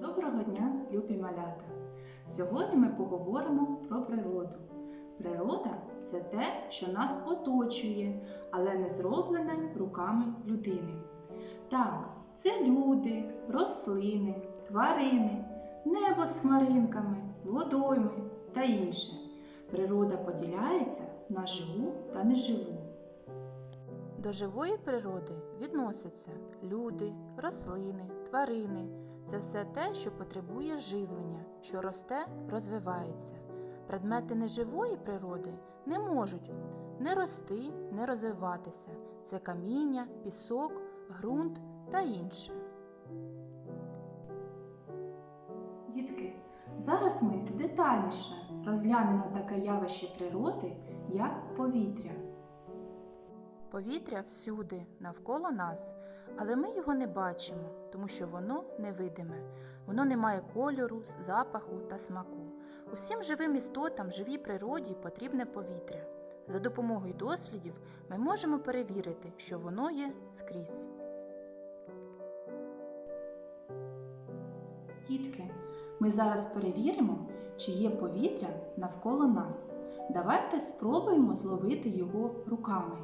Доброго дня, любі малята! Сьогодні ми поговоримо про природу. Природа це те, що нас оточує, але не зроблене руками людини. Так, це люди, рослини, тварини, небо з хмаринками, водойми та інше. Природа поділяється на живу та неживу. До живої природи відносяться люди, рослини, тварини. Це все те, що потребує живлення, що росте, розвивається. Предмети неживої природи не можуть не рости, не розвиватися. Це каміння, пісок, ґрунт та інше. Дітки, зараз ми детальніше розглянемо таке явище природи, як повітря. Повітря всюди, навколо нас, але ми його не бачимо, тому що воно невидиме. Воно не має кольору, запаху та смаку. Усім живим істотам, живій природі потрібне повітря. За допомогою дослідів ми можемо перевірити, що воно є скрізь. Дітки, ми зараз перевіримо, чи є повітря навколо нас. Давайте спробуємо зловити його руками.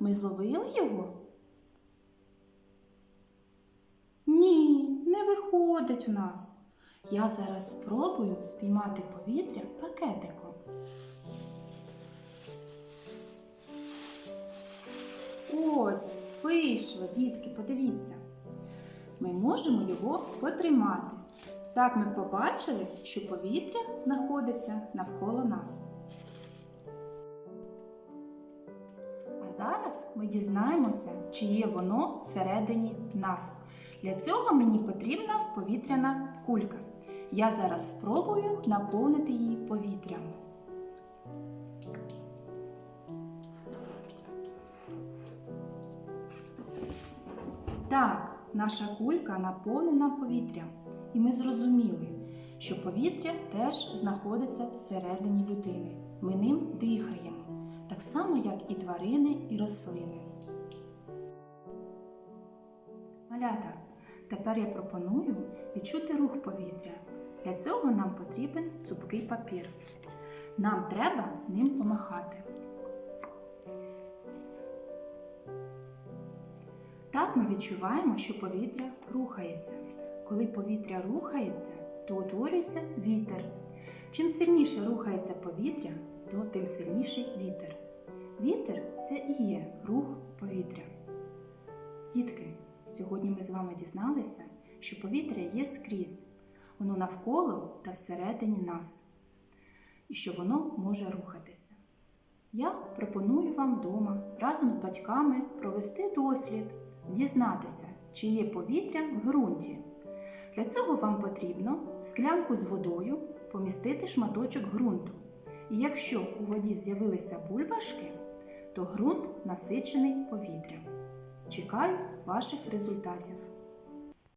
Ми зловили його? Ні, не виходить в нас. Я зараз спробую спіймати повітря пакетиком. Ось, вийшло, дітки, подивіться. Ми можемо його потримати. Так ми побачили, що повітря знаходиться навколо нас. Зараз ми дізнаємося, чи є воно всередині нас. Для цього мені потрібна повітряна кулька. Я зараз спробую наповнити її повітрям. Так, наша кулька наповнена повітрям, і ми зрозуміли, що повітря теж знаходиться всередині людини. Ми ним дихаємо, так само, як і тварини і рослини. Малята, тепер я пропоную відчути рух повітря. Для цього нам потрібен цупкий папір. Нам треба ним помахати. Так ми відчуваємо, що повітря рухається. Коли повітря рухається, то утворюється вітер. Чим сильніше рухається повітря, то тим сильніший вітер. Вітер це і є рух повітря. Дітки, сьогодні ми з вами дізналися, що повітря є скрізь, воно навколо та всередині нас, і що воно може рухатися. Я пропоную вам вдома разом з батьками провести дослід, дізнатися, чи є повітря в ґрунті. Для цього вам потрібно склянку з водою помістити шматочок ґрунту. Якщо у воді з'явилися бульбашки, то ґрунт насичений повітрям. Чекаю ваших результатів.